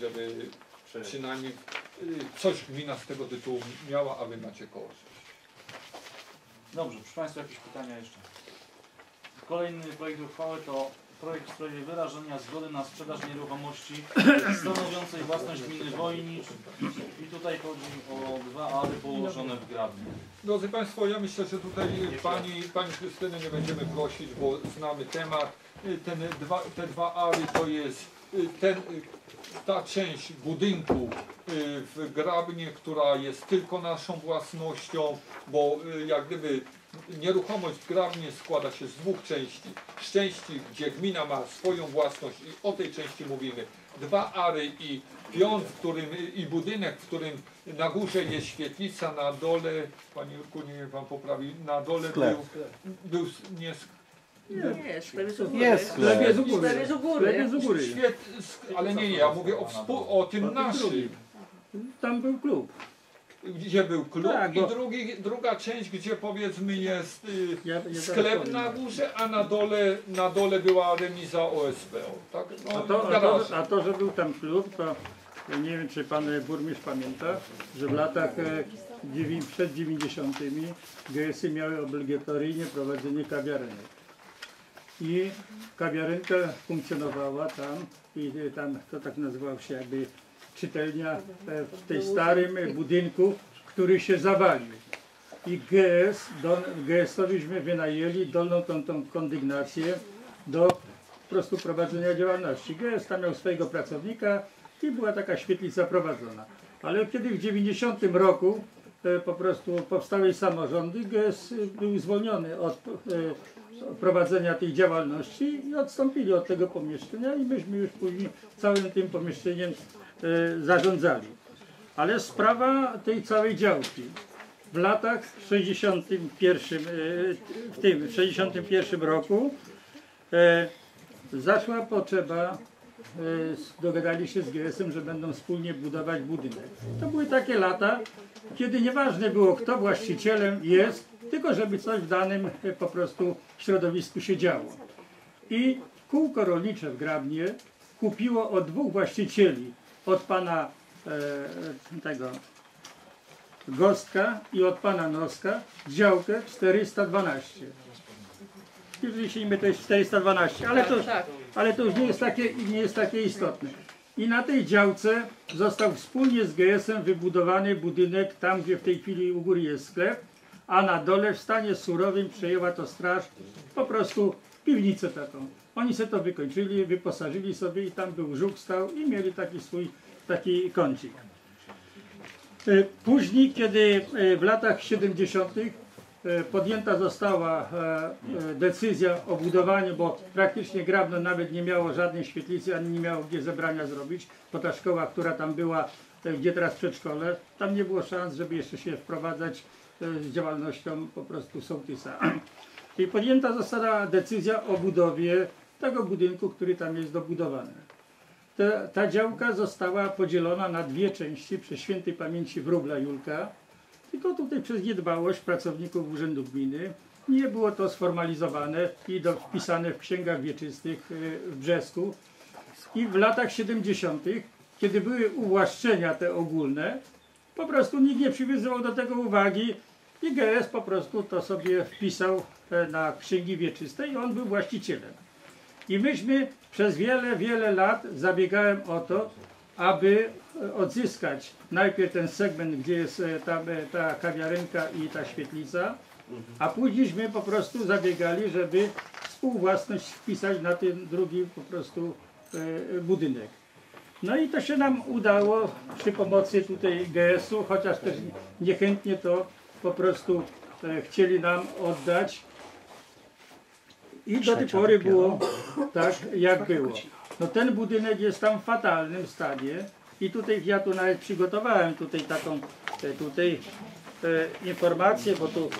żeby przynajmniej y, coś gmina z tego tytułu miała, a wy macie korzyść. Dobrze, proszę Państwa, jakieś pytania jeszcze? Kolejny projekt uchwały to projekt w sprawie wyrażenia zgody na sprzedaż nieruchomości stanowiącej własność gminy Wojnicz. I tutaj chodzi o dwa ary położone w Grabnie. Drodzy Państwo, ja myślę, że tutaj Pani, pani Krystyny nie będziemy prosić, bo znamy temat. Y, Ten dwa, te dwa ary to jest ten, y, ta część budynku y, w Grabnie, która jest tylko naszą własnością, bo y, jak gdyby nieruchomość w Grabnie składa się z dwóch części. Z części, gdzie gmina ma swoją własność i o tej części mówimy. Dwa ary i pion, w którym, i budynek, w którym na górze jest świetlica, na dole, Panie Jurku, nie wiem Pan poprawi, na dole Sklep. był, był nie sk- Nie, sklep jest u góry. Jest sklep. Jest u góry. Sklep jest u góry. Sklep jest u góry. Świet, sk- ale nie, nie, ja mówię o, współ, o tym naszym. Tam był klub. Gdzie był klub Tak, bo- i drugi, druga część, gdzie powiedzmy jest y, Ja, ja zaraz sklep powiem. na górze, a na dole, na dole była remiza OSP. Tak? No, A to, a, to, a to, że był tam klub, to ja nie wiem, czy pan burmistrz pamięta, że w latach e, dziewię- przed 90. GS-y miały obligatoryjnie prowadzenie kawiarenek. I kawiarenka funkcjonowała tam i e, tam to tak nazywał się jakby czytelnia e, w tej starym budynku, który się zawalił. I GS, GS-owiśmy wynajęli dolną tą, tą kondygnację do po prostu prowadzenia działalności. GS tam miał swojego pracownika i była taka świetlica prowadzona. Ale kiedy w 90 roku e, po prostu powstały samorządy, GS był zwolniony od prowadzenia tej działalności i odstąpili od tego pomieszczenia i myśmy już później całym tym pomieszczeniem e, zarządzali. Ale sprawa tej całej działki w latach 61, e, w tym w 61 roku e, zaszła potrzeba, dogadali się z GS-em, że będą wspólnie budować budynek. To były takie lata, kiedy nieważne było kto właścicielem jest, tylko żeby coś w danym e, po prostu środowisku się działo. I kółko rolnicze w Grabnie kupiło od dwóch właścicieli, od pana e, e, tego Gostka i od pana Noska działkę 412. Jeżeli się imię to jest 412, ale to, Tak. ale to już nie jest takie, nie jest takie istotne. I na tej działce został wspólnie z GS-em wybudowany budynek tam, gdzie w tej chwili u góry jest sklep, a na dole w stanie surowym przejęła to straż po prostu piwnicę taką. Oni sobie to wykończyli, wyposażyli sobie i tam był żuk stał i mieli taki swój taki kącik. E, Później, kiedy e, w latach 70. e, podjęta została decyzja o budowaniu, bo praktycznie Grabno nawet nie miało żadnej świetlicy, ani nie miało gdzie zebrania zrobić, bo ta szkoła, która tam była, gdzie teraz przedszkole, tam nie było szans, żeby jeszcze się wprowadzać z działalnością po prostu sołtysa. I podjęta została decyzja o budowie tego budynku, który tam jest dobudowany. Ta, ta działka została podzielona na dwie części przez świętej pamięci wróbla Julka. Tylko tutaj przez niedbałość pracowników Urzędu Gminy nie było to sformalizowane i do, wpisane w księgach wieczystych y, w Brzesku. I w latach 70., kiedy były uwłaszczenia te ogólne, po prostu nikt nie przywiązywał do tego uwagi i GS po prostu to sobie wpisał e, na księgi wieczyste i on był właścicielem. I myśmy przez wiele, wiele lat zabiegałem o to, aby e, odzyskać najpierw ten segment, gdzie jest e, ta, ta kawiarenka i ta świetlica, a późniejśmy po prostu zabiegali, żeby współwłasność wpisać na ten drugi po prostu budynek. No i to się nam udało przy pomocy tutaj GS-u, chociaż też niechętnie to po prostu e, chcieli nam oddać. I do tej pory było tak, jak było. No ten budynek jest tam w fatalnym stanie i tutaj ja tu nawet przygotowałem tutaj taką e, tutaj e, informację, bo tu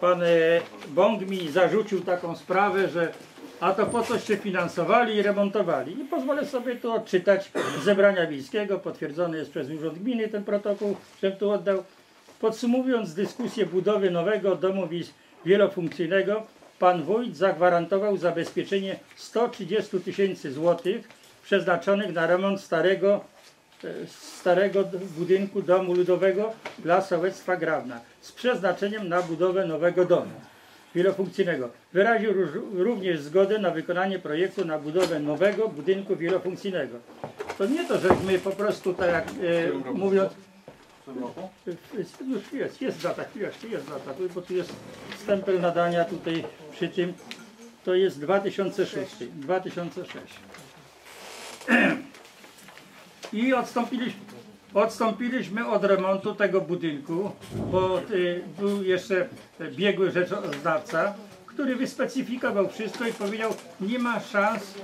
pan e, Bąk mi zarzucił taką sprawę, że a to po coście finansowali i remontowali. I pozwolę sobie tu odczytać z zebrania wiejskiego, potwierdzony jest przez Urząd Gminy ten protokół, że tu oddał. Podsumowując dyskusję budowy nowego domu wielofunkcyjnego, pan wójt zagwarantował zabezpieczenie 130 tysięcy złotych przeznaczonych na remont starego e, starego budynku domu ludowego dla sołectwa Grawna z przeznaczeniem na budowę nowego domu wielofunkcyjnego. Wyraził również zgodę na wykonanie projektu na budowę nowego budynku wielofunkcyjnego. To nie to, że my po prostu tak jak e, mówiąc, W tym roku? już jest, jest data, chwileczkę, jest data, bo tu jest stempel nadania tutaj przy tym, to jest 2006, 2006. I odstąpiliśmy, odstąpiliśmy od remontu tego budynku, bo y, był jeszcze biegły rzeczoznawca, który wyspecyfikował wszystko i powiedział, nie ma szans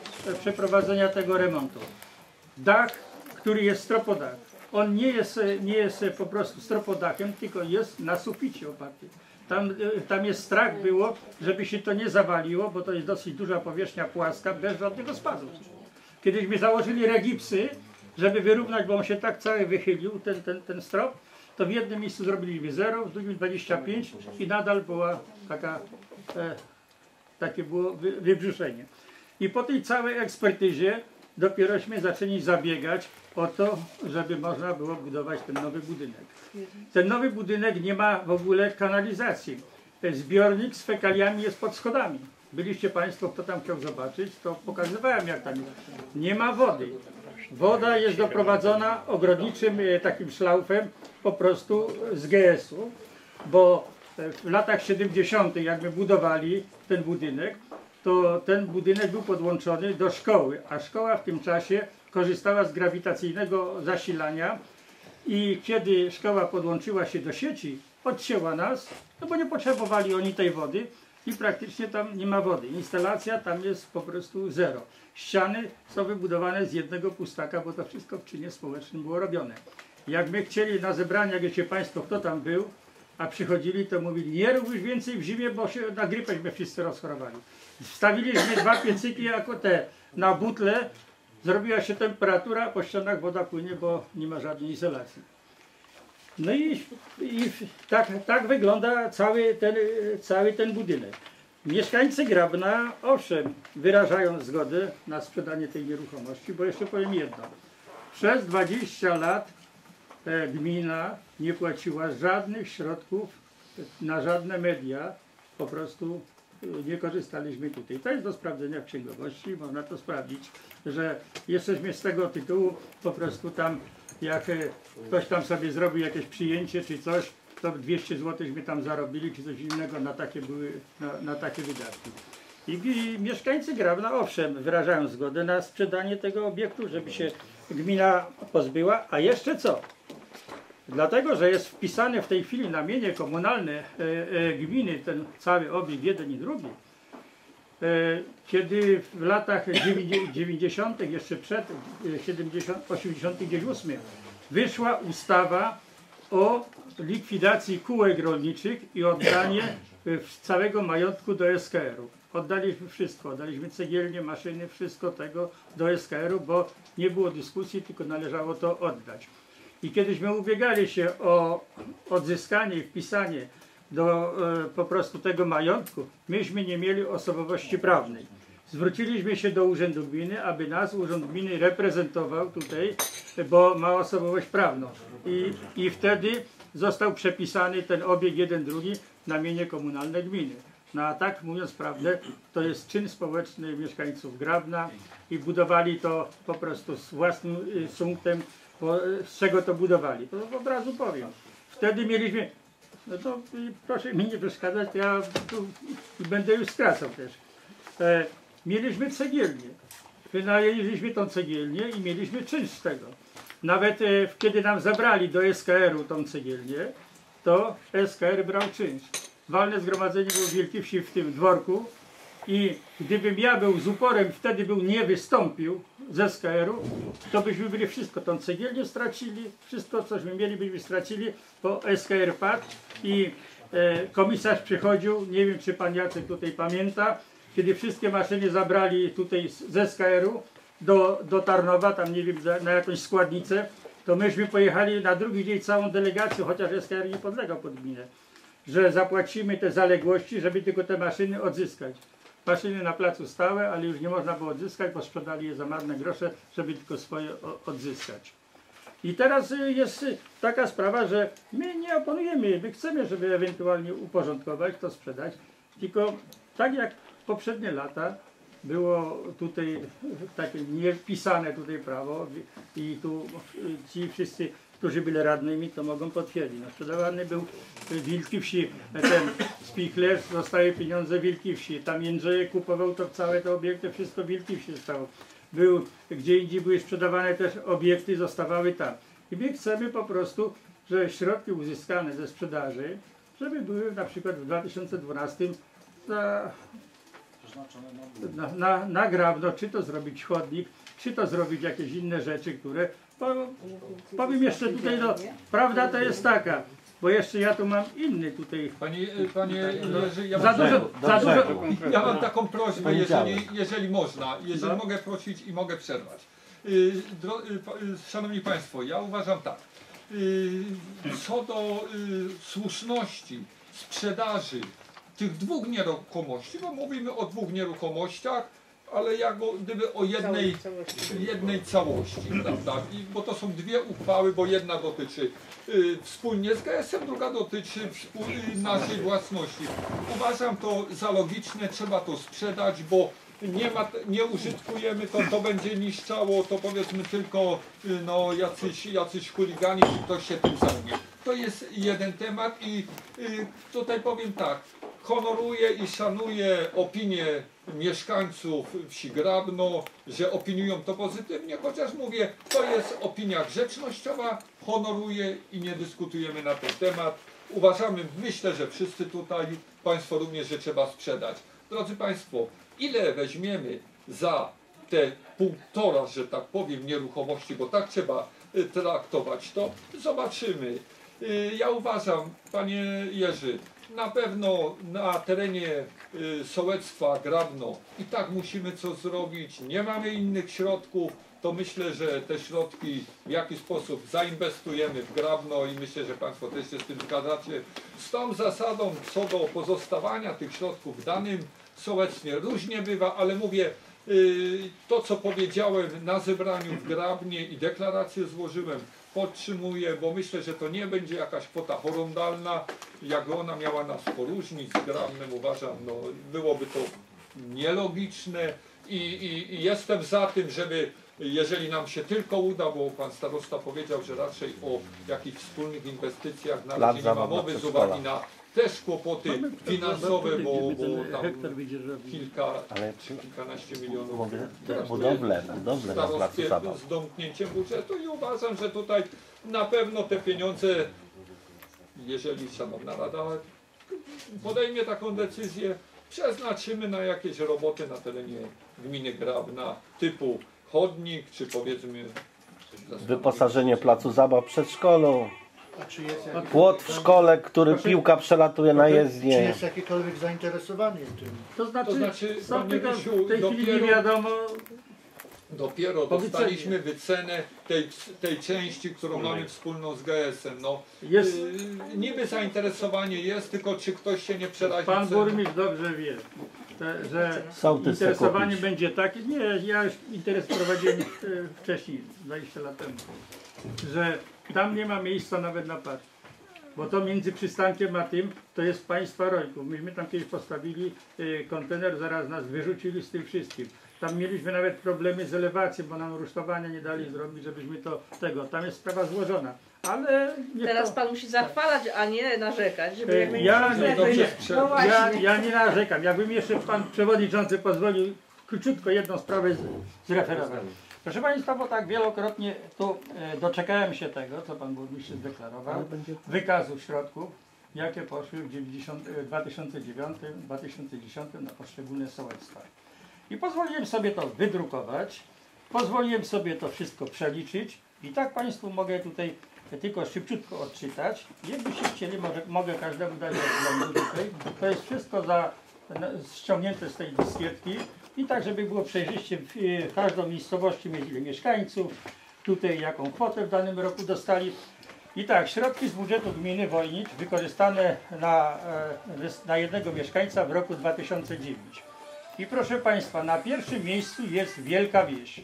przeprowadzenia tego remontu dach, który jest stropodach. On nie jest, nie jest po prostu stropodakiem, tylko jest na suficie oparty. Tam, tam jest strach było, żeby się to nie zawaliło, bo to jest dosyć duża powierzchnia płaska, bez żadnego spadu. Kiedyśmy założyli regipsy, żeby wyrównać, bo on się tak cały wychylił, ten, ten, ten strop, to w jednym miejscu zrobiliśmy 0, w drugim 25 i nadal była taka, e, takie było wy, wybrzuszenie. I po tej całej ekspertyzie dopierośmy zaczęli zabiegać o to, żeby można było budować ten nowy budynek. Ten nowy budynek nie ma w ogóle kanalizacji. Zbiornik z fekaliami jest pod schodami. Byliście Państwo, kto tam chciał zobaczyć, to pokazywałem jak tam jest. Nie ma wody. Woda jest doprowadzona ogrodniczym e, takim szlaufem po prostu z GS-u, bo e, w latach 70. jak my budowali ten budynek, to ten budynek był podłączony do szkoły, a szkoła w tym czasie korzystała z grawitacyjnego zasilania i kiedy szkoła podłączyła się do sieci, odcięła nas, no bo nie potrzebowali oni tej wody i praktycznie tam nie ma wody. Instalacja tam jest po prostu zero. Ściany są wybudowane z jednego pustaka, bo to wszystko w czynie społecznym było robione. Jak my chcieli na zebrania, wiecie Państwo, kto tam był, a przychodzili, to mówili, nie rób już więcej w zimie, bo się na grypęśmy wszyscy rozchorowali. Wstawiliśmy dwa piecyki jako te na butle, zrobiła się temperatura, po ścianach woda płynie, bo nie ma żadnej izolacji. No i, i tak, tak wygląda cały ten, cały ten budynek. Mieszkańcy Grabna, owszem, wyrażają zgodę na sprzedanie tej nieruchomości, bo jeszcze powiem jedno. Przez 20 lat gmina nie płaciła żadnych środków na żadne media, po prostu e, nie korzystaliśmy tutaj. To jest do sprawdzenia w księgowości, można to sprawdzić, że jesteśmy z tego tytułu po prostu tam, jak e, ktoś tam sobie zrobił jakieś przyjęcie czy coś, to 200 zł my tam zarobili, czy coś innego na takie były, na, na takie wydatki. I, I mieszkańcy Grabna, owszem, wyrażają zgodę na sprzedanie tego obiektu, żeby się gmina pozbyła, a jeszcze co? Dlatego, że jest wpisany w tej chwili na mienie komunalne e, e, gminy, ten cały obiekt, jeden i drugi, e, kiedy w latach dziewięćdzie- 90., jeszcze przed e, 70, 88, wyszła ustawa o likwidacji kółek rolniczych i oddanie całego majątku do SKR-u. Oddaliśmy wszystko, oddaliśmy cegielnie, maszyny, wszystko tego do SKR-u, bo nie było dyskusji, tylko należało to oddać. I kiedyśmy ubiegali się o odzyskanie i wpisanie do e, po prostu tego majątku, myśmy nie mieli osobowości prawnej. Zwróciliśmy się do Urzędu Gminy, aby nas Urząd Gminy reprezentował tutaj, bo ma osobowość prawną. I, i wtedy został przepisany ten obieg jeden drugi na mienie komunalne gminy. No a tak mówiąc prawdę, to jest czyn społeczny mieszkańców Grabna i budowali to po prostu z własnym y, sumptem, y, z czego to budowali. To od razu powiem. Wtedy mieliśmy, no to y, proszę mi nie przeszkadzać, ja tu będę już skracał też. E, mieliśmy cegielnię. Wynajęliśmy tą cegielnię i mieliśmy czynsz z tego. Nawet e, kiedy nam zabrali do SKR-u tą cegielnię, to SKR brał czynsz. Walne zgromadzenie było w Wielkiej Wsi w tym dworku i gdybym ja był z uporem, wtedy był nie wystąpił z SKR-u, to byśmy byli wszystko, tą cegielnię stracili, wszystko cośmy mieli byśmy stracili, bo SKR padł i e, komisarz przychodził, nie wiem czy pan Jacek tutaj pamięta, kiedy wszystkie maszyny zabrali tutaj z, z SKR-u do, do Tarnowa, tam nie wiem, na jakąś składnicę, to myśmy pojechali na drugi dzień całą delegacją, chociaż SKR nie podlegał pod gminę, że zapłacimy te zaległości, żeby tylko te maszyny odzyskać. Maszyny na placu stałe, ale już nie można było odzyskać, bo sprzedali je za marne grosze, żeby tylko swoje odzyskać. I teraz y, jest y, taka sprawa, że my nie oponujemy, my chcemy, żeby ewentualnie uporządkować to, sprzedać, tylko tak jak poprzednie lata było tutaj takie niepisane tutaj prawo i tu ci wszyscy, którzy byli radnymi, to mogą potwierdzić. No, sprzedawany był Wilki Wsi, ten Spichlerz, zostały pieniądze Wilki Wsi, tam Jędrzejek kupował to całe te obiekty, wszystko Wilki Wsi zostało. Był, gdzie indziej były sprzedawane też obiekty, zostawały tam. I my chcemy po prostu, że środki uzyskane ze sprzedaży, żeby były na przykład w 2012 za Przeznaczone na na, na, na grabno, czy to zrobić chodnik, czy to zrobić jakieś inne rzeczy, które. Powiem jeszcze tutaj, no, prawda to jest taka, bo jeszcze ja tu mam inny tutaj. Panie, panie Jerzy, ja Za mam, dużo, za dużo. ja mam taką prośbę, jeżeli, jeżeli można, jeżeli No. mogę prosić i mogę przerwać. Y, Dro, y, y, Szanowni Państwo, ja uważam tak. Co do słuszności sprzedaży tych dwóch nieruchomości, bo mówimy o dwóch nieruchomościach, ale ja go, gdyby o jednej, jednej całości, prawda? I, bo to są dwie uchwały, bo jedna dotyczy y, wspólnie z GS-em, druga dotyczy współ, y, naszej własności. Uważam to za logiczne, trzeba to sprzedać, bo nie, ma, nie użytkujemy to, to będzie niszczało, to powiedzmy tylko y, no, jacyś, jacyś chuligani, ktoś się tym zajmie. To jest jeden temat i y, tutaj powiem tak, honoruję i szanuję opinię mieszkańców wsi Grabno, że opiniują to pozytywnie, chociaż mówię, to jest opinia grzecznościowa, honoruję i nie dyskutujemy na ten temat. Uważamy, myślę, że wszyscy tutaj, Państwo również, że trzeba sprzedać. Drodzy Państwo, ile weźmiemy za te półtora, że tak powiem, nieruchomości, bo tak trzeba y, traktować to, zobaczymy. Y, Ja uważam, Panie Jerzy, na pewno na terenie y, sołectwa Grabno i tak musimy co zrobić, nie mamy innych środków, to myślę, że te środki w jakiś sposób zainwestujemy w Grabno i myślę, że Państwo też się z tym zgadzacie. Z tą zasadą co do pozostawania tych środków w danym sołectwie różnie bywa, ale mówię, y, to co powiedziałem na zebraniu w Grabnie i deklarację złożyłem, podtrzymuję, bo myślę, że to nie będzie jakaś kwota horrendalna, jak ona miała nas poróżnić z Grabnem, uważam, no byłoby to nielogiczne i, i, i jestem za tym, żeby jeżeli nam się tylko uda, bo pan starosta powiedział, że raczej o jakichś wspólnych inwestycjach na razie nie ma mowy z uwagi na też kłopoty finansowe, bo, bo tam kilka, Ale czy kilkanaście milionów mogę kosztuje budowlę, budowlę na placu zabaw. z domknięciem budżetu i uważam, że tutaj na pewno te pieniądze, jeżeli Szanowna Rada podejmie taką decyzję, przeznaczymy na jakieś roboty na terenie gminy Grabna typu chodnik, czy powiedzmy Wyposażenie placu zabaw w przedszkolu, Czy płot w szkole, który piłka przelatuje na czy jezdnię. jest jakikolwiek zainteresowany tym? To znaczy, To znaczy, są panie tylko w tej chwili nie wiadomo, Dopiero dostaliśmy wycenę tej, tej części, którą mamy wspólną z GS-em. No, jest, yy, niby zainteresowanie jest, tylko czy ktoś się nie przerazi pan burmistrz dobrze wie, te, że Sołtys interesowanie będzie takie, nie, ja już interes prowadziłem e, wcześniej, 20 lat temu, że tam nie ma miejsca nawet na park. Bo to między przystankiem a tym to jest państwa rojków. Myśmy tam kiedyś postawili e, kontener, zaraz nas wyrzucili z tym wszystkim. Tam mieliśmy nawet problemy z elewacją, bo nam rusztowania nie dali zrobić, żebyśmy to tego. Tam jest sprawa złożona. Ale nie Teraz to, pan musi zachwalać, a nie narzekać, żeby jak będzie ja nie- to nie- sprzed- No ja, właśnie. ja nie narzekam. Jakby mi jeszcze pan przewodniczący pozwolił króciutko jedną sprawę z- zreferować. Proszę Państwa, bo tak wielokrotnie tu e, doczekałem się tego, co Pan Burmistrz zdeklarował, wykazu środków, jakie poszły w 90, e, 2009-2010 na poszczególne sołectwa. I pozwoliłem sobie to wydrukować, pozwoliłem sobie to wszystko przeliczyć i tak Państwu mogę tutaj tylko szybciutko odczytać. Jakbyście chcieli, może, mogę każdemu dać wglądu tutaj. To jest wszystko za, ściągnięte z tej dyskietki i tak, żeby było przejrzyście w, w każdą miejscowości mieć ile mieszkańców, tutaj jaką kwotę w danym roku dostali. I tak, środki z budżetu gminy Wojnicz wykorzystane na, e, na jednego mieszkańca w roku 2009. I proszę Państwa, na pierwszym miejscu jest Wielka Wieś.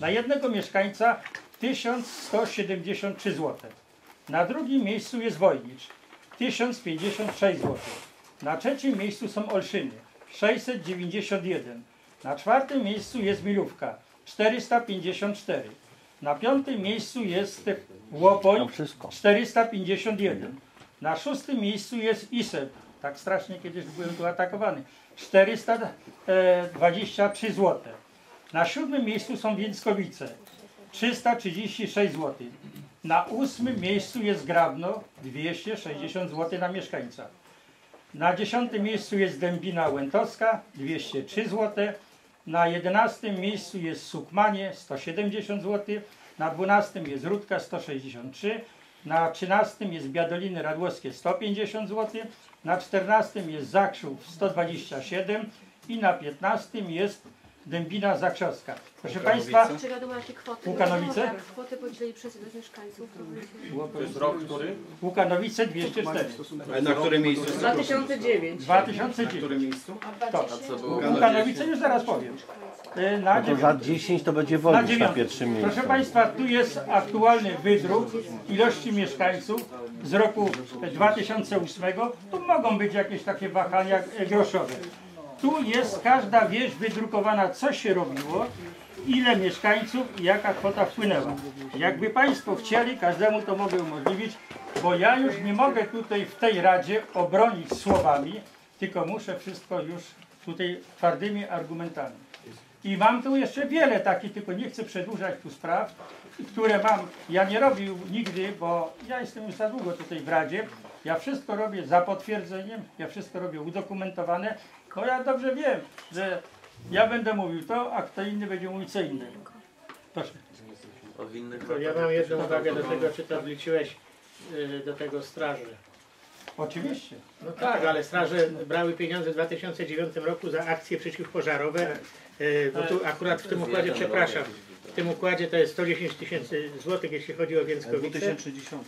Na jednego mieszkańca 1173 zł. Na drugim miejscu jest Wojnicz 1056 zł. Na trzecim miejscu są Olszyny 691. Na czwartym miejscu jest Milówka 454. Na piątym miejscu jest Łopoń No wszystko. 451. Na szóstym miejscu jest ISEP. Tak strasznie kiedyś byłem tu atakowany. 423 zł. Na siódmym miejscu są Więckowice. 336 zł. Na ósmym miejscu jest Grabno. 260 zł na mieszkańca. Na dziesiątym miejscu jest Dębina Łętowska. 203 zł. Na jedenastym miejscu jest Sukmanie. 170 zł. Na dwunastym jest Rudka. 163 na 13 jest Biadoliny Radłowskie 150 zł, na 14 jest Zakrzów 127 i na 15 jest Dębina Zakrzowska. Proszę Państwa, Czy wiadomo jakie kwoty? Łukanowice? No, tak, kwoty podzielili przez ilość mieszkańców. to będzie- To jest rok, który? Łukanowice 204, A na którym miejscu? 2009. 2009. miejscu? To. Łukanowice już zaraz powiem. Y, Na No to za dziewią- 10 to będzie na Wojnicz na dziewiątym. pierwszym miejscu. Proszę Państwa, tu jest aktualny wydruk ilości mieszkańców z roku 2008. Tu mogą być jakieś takie wahania e, groszowe. Tu jest każda wieś wydrukowana, co się robiło, ile mieszkańców i jaka kwota wpłynęła. Jakby Państwo chcieli, każdemu to mogę umożliwić, bo ja już nie mogę tutaj w tej Radzie obronić słowami, tylko muszę wszystko już tutaj twardymi argumentami. I mam tu jeszcze wiele takich, tylko nie chcę przedłużać tu spraw, które mam. Ja nie robił nigdy, bo ja jestem już za długo tutaj w Radzie. Ja wszystko robię za potwierdzeniem, ja wszystko robię udokumentowane, bo ja dobrze wiem, że ja będę mówił to, a kto inny będzie mówił co innego. Proszę. To ja mam jedną uwagę do tego, czy to wliczyłeś y, do tego straży. Oczywiście. No tak, ale straże brały pieniądze w 2009 roku za akcje przeciwpożarowe, y, bo tu akurat w tym układzie, przepraszam, w tym układzie to jest 110 tysięcy złotych, jeśli chodzi o Więckowice. 2010.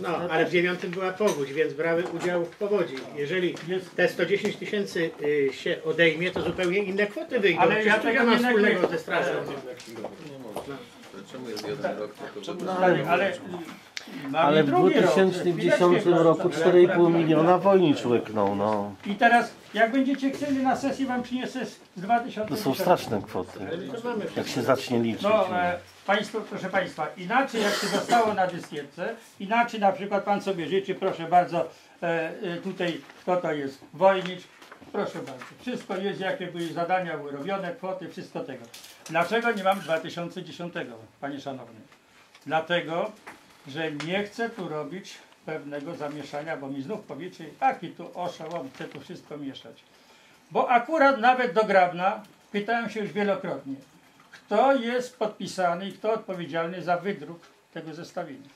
No, ale w dziewiątym była powódź, więc brały udział w powodzi. Jeżeli te 110 tysięcy y, się odejmie, to zupełnie inne kwoty wyjdą. Ale Przecież ja to tego nie ma nie wspólnego ze strażą. Czemu jest jeden rok? tylko? Ale, ale, mam Ale w drugi rok. 2010 Chwileczkę, roku proszę. 4,5 miliona Wojnicz łyknął, no. I teraz, jak będziecie chcieli na sesji, wam przyniosę z To 2010. są straszne kwoty. To Jak się zacznie liczyć. No, e, państwo, proszę Państwa, inaczej jak się zostało na dyskietce, inaczej na przykład Pan sobie życzy, proszę bardzo, e, e, tutaj kto to jest, Wojnicz, proszę bardzo, wszystko jest, jakie były zadania były robione, kwoty, wszystko tego. Dlaczego nie mam 2010, Panie Szanowny? Dlatego, że nie chcę tu robić pewnego zamieszania, bo mi znów powiecie, jaki tu oszałom, chce tu wszystko mieszać. Bo akurat nawet do Grabna pytałem się już wielokrotnie, kto jest podpisany i kto odpowiedzialny za wydruk tego zestawienia.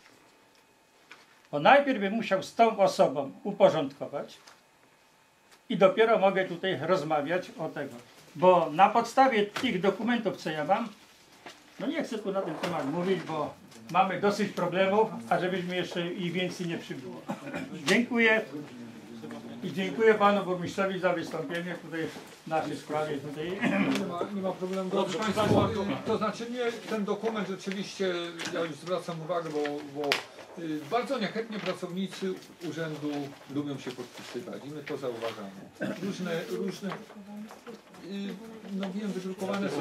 Bo najpierw bym musiał z tą osobą uporządkować i dopiero mogę tutaj rozmawiać o tego. Bo na podstawie tych dokumentów, co ja mam, no nie chcę tu na ten temat mówić, bo mamy dosyć problemów, a żebyśmy jeszcze ich więcej nie przybyło. Dziękuję i dziękuję panu burmistrzowi za wystąpienie tutaj w naszej sprawie tutaj. Nie ma, nie ma problemu. Drodzy Państwo, to znaczy nie, ten dokument rzeczywiście, ja już zwracam uwagę, bo, bo y, bardzo niechętnie pracownicy urzędu lubią się podpisywać i my to zauważamy. Różne, różne, y, no wiem, wydrukowane są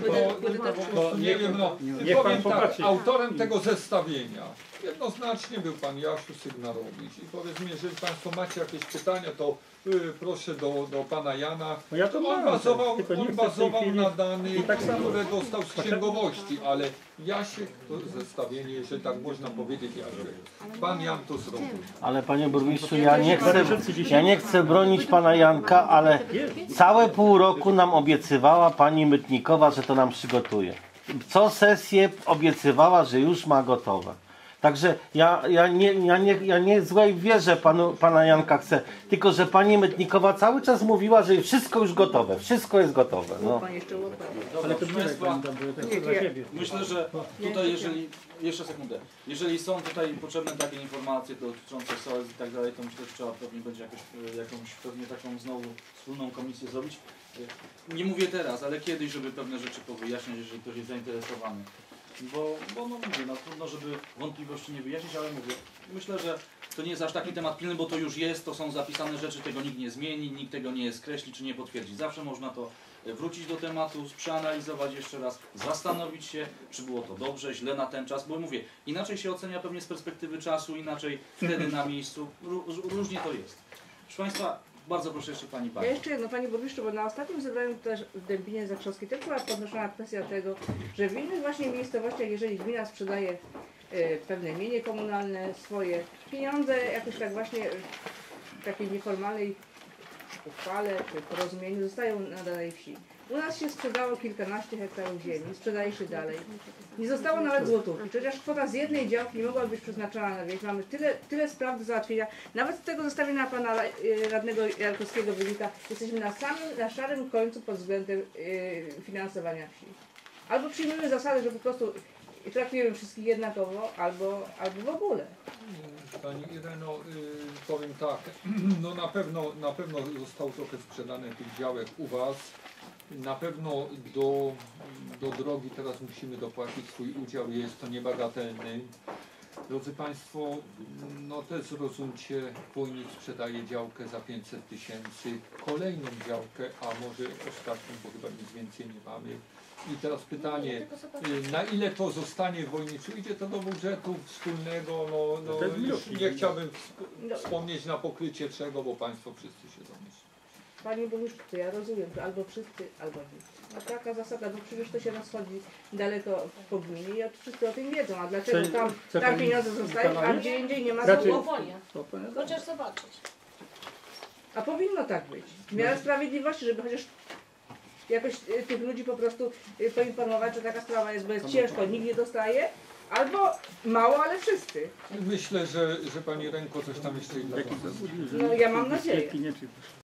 tylko, tylko po prostu, nie wiem, no, powiem tak, autorem tego zestawienia jednoznacznie był pan Jasiu Sygnarowicz i powiedzmy, jeżeli Państwo macie jakieś pytania, to y, proszę do, do pana Jana. Bo ja to On mam, bazował, tylko nie on chcę w tej bazował chwili- na danych, I tak samo- które dostał z księgowości, ale Jasiek to zestawienie, jeżeli tak można powiedzieć, Jasiek. Pan Jan to zrobił. Ale panie burmistrzu, ja nie chcę, ja nie chcę bronić pana Janka, ale całe pół roku nam obiecywała pani Mytnikowa, że to nam przygotuje. Co sesję obiecywała, że już ma gotowe. Także ja, ja, nie, ja, nie, ja nie złej wierzę panu, pana Janka chcę, tylko że pani Mytnikowa cały czas mówiła, że wszystko już gotowe, wszystko jest gotowe. No. Pan jeszcze. Dobra, proszę Państwa, Nie, dla siebie. myślę, że tutaj jeżeli, jeszcze sekundę, jeżeli są tutaj potrzebne takie informacje dotyczące SOS i tak dalej, to myślę, że trzeba pewnie będzie jakoś, e, jakąś pewnie taką znowu wspólną komisję zrobić. E, Nie mówię teraz, ale kiedyś, żeby pewne rzeczy powyjaśniać, jeżeli ktoś jest zainteresowany. Bo, bo no mówię, no trudno, żeby wątpliwości nie wyjaśnić, ale mówię, myślę, że to nie jest aż taki temat pilny, bo to już jest, to są zapisane rzeczy, tego nikt nie zmieni, nikt tego nie skreśli czy nie potwierdzi. Zawsze można to e, wrócić do tematu, przeanalizować jeszcze raz, zastanowić się, czy było to dobrze, źle na ten czas, bo mówię, inaczej się ocenia pewnie z perspektywy czasu, inaczej wtedy na miejscu, Ró- różnie to jest. Proszę Państwa, bardzo proszę jeszcze Pani Ja Pani. jeszcze jedno, Panie Burmistrzu, bo na ostatnim zebraniu też w Dębinie Zakrzowskiej też była podnoszona kwestia tego, że w innych właśnie miejscowościach, jeżeli gmina sprzedaje e, pewne mienie komunalne swoje, pieniądze jakoś tak właśnie w takiej nieformalnej uchwale czy porozumieniu zostają na danej wsi. U nas się sprzedało kilkanaście hektarów ziemi, sprzedaje się dalej. Nie zostało nawet złotówki, chociaż kwota z jednej działki nie mogła być przeznaczona na wieś. Mamy tyle, tyle spraw do załatwienia. Nawet z tego zestawienia pana y, radnego Jarkowskiego wynika, jesteśmy na samym, na szarym końcu pod względem y, finansowania wsi. Albo przyjmujemy zasadę, że po prostu traktujemy wszystkich jednakowo, albo, albo w ogóle. Pani Ireno, y, powiem tak, no na pewno, na pewno zostało trochę sprzedane tych działek u Was. Na pewno do, do drogi teraz musimy dopłacić swój udział, jest to niebagatelny. Drodzy Państwo, no też zrozumcie, Wójnik sprzedaje działkę za 500 tysięcy, kolejną działkę, a może ostatnią, bo chyba nic więcej nie mamy. I teraz pytanie, y, na ile to zostanie w Wojniczu? Idzie to do budżetu wspólnego, no, no jest już nie chciałbym No, wspomnieć na pokrycie czego, bo Państwo wszyscy się domyślą. Panie Burmistrzu, to ja rozumiem, że albo wszyscy, albo nikt. No taka zasada, bo przecież to się rozchodzi daleko po gminie i wszyscy o tym wiedzą. A dlaczego tam, tam pani pieniądze zostają, a gdzie indziej nie ma Raczej- złotówki? Powoli, To powiem, chociaż zobaczyć. A powinno tak być. W miarę sprawiedliwości, żeby chociaż jakoś y, tych ludzi po prostu y, poinformować, że taka sprawa jest, bo jest ciężko, nikt nie dostaje, albo mało, ale wszyscy. Myślę, że, że Pani Ręko coś tam jeszcze i dla Jaki konsensu. No ja mam nadzieję. Nie.